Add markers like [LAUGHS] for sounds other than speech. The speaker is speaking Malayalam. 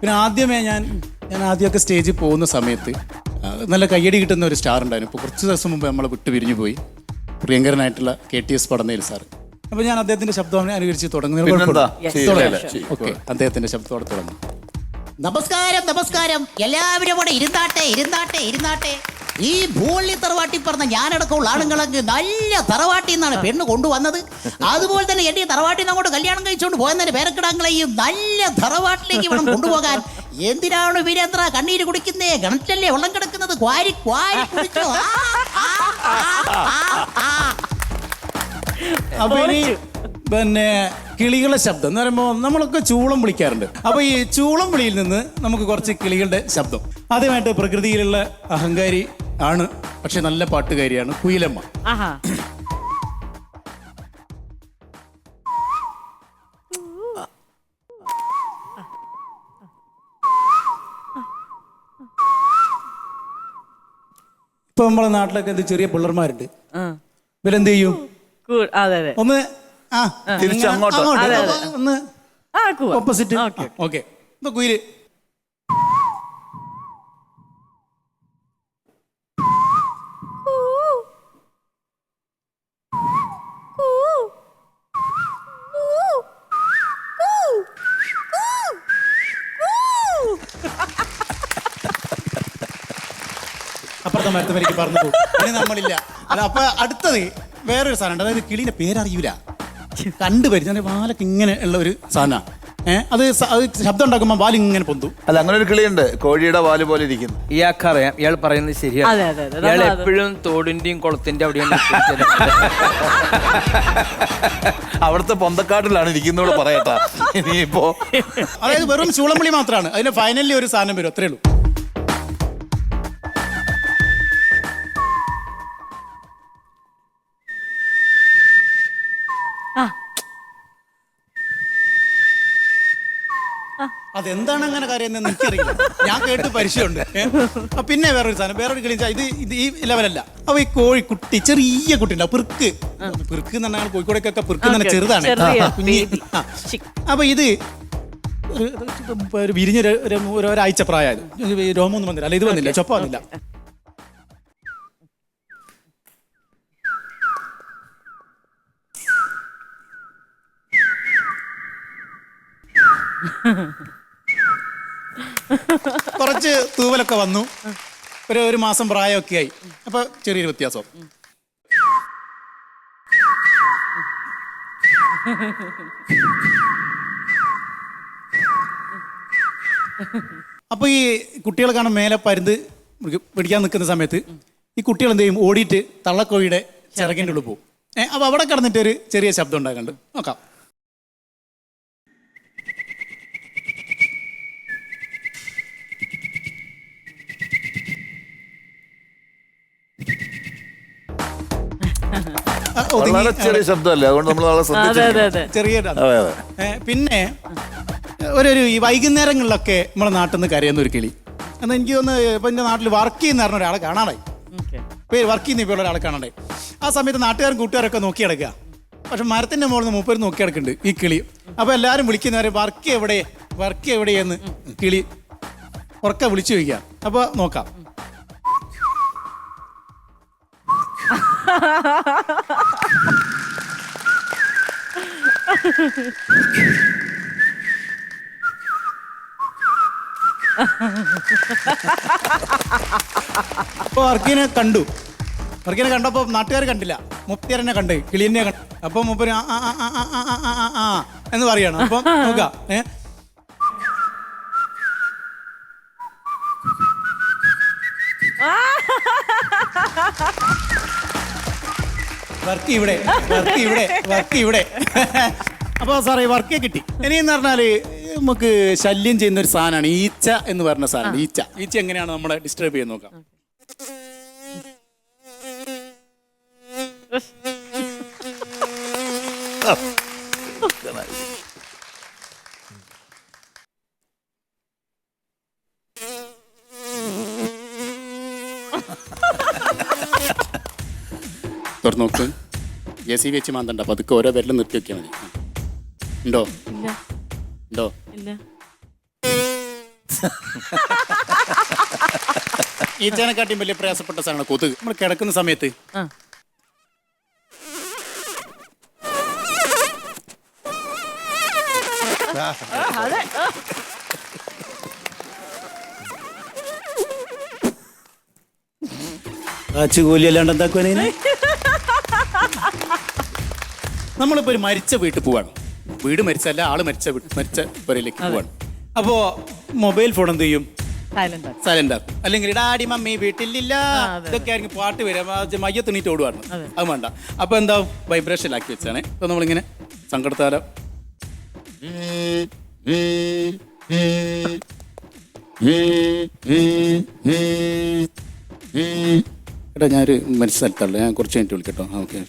പിന്നെ ആദ്യമേ ഞാൻ ഞാൻ ആദ്യമൊക്കെ സ്റ്റേജിൽ പോകുന്ന സമയത്ത് നല്ല കയ്യടി കിട്ടുന്ന ഒരു സ്റ്റാർ ഉണ്ടായിരുന്നു. ഇപ്പോൾ കുറച്ച് ദിവസം മുമ്പ് നമ്മളെ വിട്ടു പിരിഞ്ഞു പോയി. പ്രിയങ്കരനായിട്ടുള്ള K T S Padannel sir. അപ്പോൾ ഞാൻ അദ്ദേഹത്തിന്റെ ശബ്ദം അനുകരിച്ച് തുടങ്ങുന്നതിന്. ഓക്കെ അദ്ദേഹത്തിന്റെ ശബ്ദത്തോടെ തുടങ്ങും. നമസ്കാരം നമസ്കാരം. എല്ലാവരും കൂടെ ഇരുന്നാട്ടെ ഇരുന്നാട്ടെ ഇരുന്നാട്ടെ. ഈ ഭൂള്ളി തറവാട്ടി പറഞ്ഞ ഞാനടക്കമുള്ള ആണുങ്ങളങ്ങ് നല്ല തറവാട്ടി നിന്നാണ് പെണ്ണ് കൊണ്ടുവന്നത്. അതുപോലെ തന്നെ എന്റെ ഈ തറവാട്ടിൽ നിന്ന് അങ്ങോട്ട് കല്യാണം കഴിച്ചുകൊണ്ട് പോയെന്നെ പേരക്കിടാങ്ങളെയും നല്ല തറവാട്ടിലേക്ക് വേണം കൊണ്ടുപോകാൻ. എന്തിനാണ് വീരേന്ദ്ര കണ്ണീര് കുടിക്കുന്നേ? കിണറ്റല്ലേ വെള്ളം കിടക്കുന്നത്? ക്വാരി ക്വാരി കുടിച്ചോ. ആ, ആ, ആ, ആ, ആ. അപ്പൊ ഇനി പിന്നെ കിളികളുടെ ശബ്ദം എന്ന് പറയുമ്പോൾ നമ്മളൊക്കെ ചൂളം വിളിക്കാറുണ്ട്. അപ്പൊ ഈ ചൂളം വിളിയിൽ നിന്ന് നമുക്ക് കുറച്ച് കിളികളുടെ ശബ്ദം. ആദ്യമായിട്ട് പ്രകൃതിയിലുള്ള അഹങ്കാരി ആണ് പക്ഷെ നല്ല പാട്ടുകാരിയാണ് കുയിലമ്മ. ഇപ്പൊ നമ്മളെ നാട്ടിലൊക്കെ എന്ത് ചെറിയ പിള്ളർമാരുണ്ട്. ഇവരെന്ത് ചെയ്യും? ഒന്ന് അതെ, അതെ. ഒന്ന് ആ കൂവ ഓപ്പോസിറ്റ് ഓക്കെ ഓക്കെ. ഇപ്പൊ കുയിൽ. അപ്പുറത്തെ മരത്തുമലേക്ക് പറഞ്ഞു പോകും. ഇനി നമ്മളില്ല. അല്ല അപ്പൊ അടുത്തത് വേറൊരു സാധനം ഉണ്ട് അതായത് കിളീന്റെ പേരറിയൂല. കണ്ടു പരിചയം. വാലൊക്കെ ഇങ്ങനെ ഉള്ള ഒരു സാധനമാണ് ഏഹ് അത് സ- അത് ശബ്ദം ഉണ്ടാക്കുമ്പോൾ വാൽ ഇങ്ങനെ പൊന്തു. അല്ല അങ്ങനെ ഒരു കിളിയുണ്ട്. കോഴിയുടെ വാൽ പോലെ ഇരിക്കുന്നു. ഇയാൾക്കറിയാം. ഇയാൾ പറയുന്നത് ശരിയാണ്. അതെ, അതെ, അതെ. ഇയാൾ നമ്മളത് എപ്പോഴും തോടിന്റെയും കുളത്തിന്റെ അവിടെയാണ്. അവിടുത്തെ പൊന്തക്കാട്ടിലാണ് ഇരിക്കുന്നോട് പറയട്ടാ. ഇനിയിപ്പോ അതായത് വെറും ചൂളംവിളി മാത്രമാണ് അതിന്റെ ഫൈനലി ഒരു സാധനം വരും. അത്രേ ഉള്ളൂ. അതെന്താണ് അങ്ങനെ കരയുന്നതെന്ന് എനിക്കറിയില്ല. ഞാൻ കേട്ട് പരിശയമുണ്ട് പിന്നെ വേറൊരു സാധനം വേറൊരു കളി ഇത് ഇത് ഈ ലെവലല്ല അപ്പൊ ഈ കോഴിക്കുട്ടി ചെറിയ കുട്ടിയുണ്ടാവും പെർക്ക്. പെർക്ക് എന്ന് പറഞ്ഞാൽ കോഴിക്കോടേക്കൊക്കെ പെർക്ക് തന്നെ ചെറുതാണ്. അപ്പൊ ഇത് വിരിഞ്ഞ ഒരാഴ്ച പ്രായം രോമൊന്നും വന്നില്ല. അല്ല ഇത് വന്നില്ല. ചൊപ്പ വന്നില്ല. Ha ha ha. കുറച്ച് തൂവലൊക്കെ വന്നു. ഒരു ഒരു മാസം പ്രായമൊക്കെ ആയി. അപ്പൊ ചെറിയൊരു വ്യത്യാസം. അപ്പൊ ഈ കുട്ടികൾ കാണാൻ മേലെ പരുന്ത് പിടിക്ക- പിടിക്കാൻ നിൽക്കുന്ന സമയത്ത് ഈ കുട്ടികൾ എന്ത് ചെയ്യും? ഓടിയിട്ട് തള്ളക്കോഴിയുടെ ചിറകിന്റെ ഉള്ളിൽ പോകും അപ്പൊ അവിടെ കിടന്നിട്ട് ഒരു ചെറിയ ശബ്ദം ഉണ്ടാകുന്നുണ്ട് നോക്കാം. വളരെ ചെറിയ ശബ്ദമല്ലേ? അതുകൊണ്ട് നമ്മൾ നാളെ അതെ അതെ ശ്രദ്ധിച്ചു അതെ. ചെറിയ അതെ. അതെ ഏ, പിന്നെ ഒരു ഒരു ഈ വൈകുന്നേരങ്ങളിലൊക്കെ നമ്മളെ നാട്ടിൽ നിന്ന് കരയുന്ന ഒരു കിളി. എന്നാൽ എനിക്ക് തോന്നുന്നു ഇപ്പൊ എന്റെ നാട്ടിൽ വർക്ക് ചെയ്യുന്ന പറഞ്ഞ ഒരാളെ കാണാനായി. ഓക്കെ. പേര് വർക്ക് ചെയ്യുന്ന ഇപ്പോൾ ഒരാളെ കാണാനായി. ആ സമയത്ത് നാട്ടുകാരും കൂട്ടുകാരൊക്കെ നോക്കി കിടക്കുക പക്ഷെ മരത്തിന്റെ മുകളിൽ നിന്ന് മൂപ്പര് നോക്കി കിടക്കുന്നുണ്ട് ഈ കിളി. അപ്പൊ എല്ലാവരും വിളിക്കുന്നവരെ വർക്ക് എവിടെ? വർക്ക് എവിടെയെന്ന്? കിളി ഉറക്കെ വിളിച്ചു ചോദിക്കുക. അപ്പൊ നോക്കാം. അപ്പൊ വർക്കിനെ കണ്ടു വർക്കിനെ കണ്ടപ്പോ നാട്ടുകാർ കണ്ടില്ല മുപ്തിയരനെ കണ്ട് കിളിയനെ കണ്ടു അപ്പൊ മുപ്പര് ആ ആ ആ ആ ആ ആ ആ ആ എന്ന് പറയണം അപ്പൊ നോക്കാം ഏ വർക്ക് ഇവിടെ വർക്ക് ഇവിടെ വർക്ക് ഇവിടെ. അപ്പൊ സാറേ വർക്ക് കിട്ടി. ഇനി എന്ന് പറഞ്ഞാൽ നമുക്ക് ശല്യം ചെയ്യുന്ന ഒരു സാധനമാണ് ഈച്ച എന്ന് പറഞ്ഞ സാധനം ഈച്ച. ഈച്ച എങ്ങനെയാണ് നമ്മളെ ഡിസ്റ്റർബ് ചെയ്യാൻ നോക്കാം? തുറന്നു നോക്ക്. ജെ സി വെച്ച് മാന്തണ്ട. പതുക്കെ ഓരോ പേരിലും നിർത്തി വെക്കിയാൽ മതി. ഉണ്ടോ? ഇല്ല. ഉണ്ടോ? ഇല്ല. ഈച്ചേനെക്കാട്ടിയും വലിയ പ്രയാസപ്പെട്ട സാധനമാണ് കൊതുക്. നമ്മൾ കിടക്കുന്ന സമയത്ത്. ആ. അതെ. ആ. കാച്ചുകൂലി അല്ലാണ്ട് എന്താക്കുവാനേ [LAUGHS] നമ്മളിപ്പോ ഒരു മരിച്ച വീട്ടിൽ പോവാണ്. വീട് മരിച്ചല്ല ആൾ മരിച്ച മരിച്ച പുരയിലേക്ക് പോവാണ്. അപ്പോ മൊബൈൽ ഫോൺ എന്ത് ചെയ്യും? സൈലന്റ് ആക്കി. സൈലന്റ് ആക്കും. അല്ലെങ്കിൽ ഡാഡി മമ്മി വീട്ടിലില്ല. അതെ. ഇതൊക്കെ ആയിരിക്കും പാട്ട് വരാം മയ്യ തുണിട്ട് ഓടുവാണ്. അതെ. അത് വേണ്ട. അപ്പൊ എന്താ വൈബ്രേഷൻ ആക്കി വെച്ചാണ്. ഇപ്പൊ നമ്മളിങ്ങനെ സങ്കടത്താലോ. എടാ ഞാനൊരു മനസ്സിലാക്കാറില്ല ഞാൻ കുറച്ച് കഴിഞ്ഞിട്ട് വിളിക്കട്ടോ. ഓക്കെ.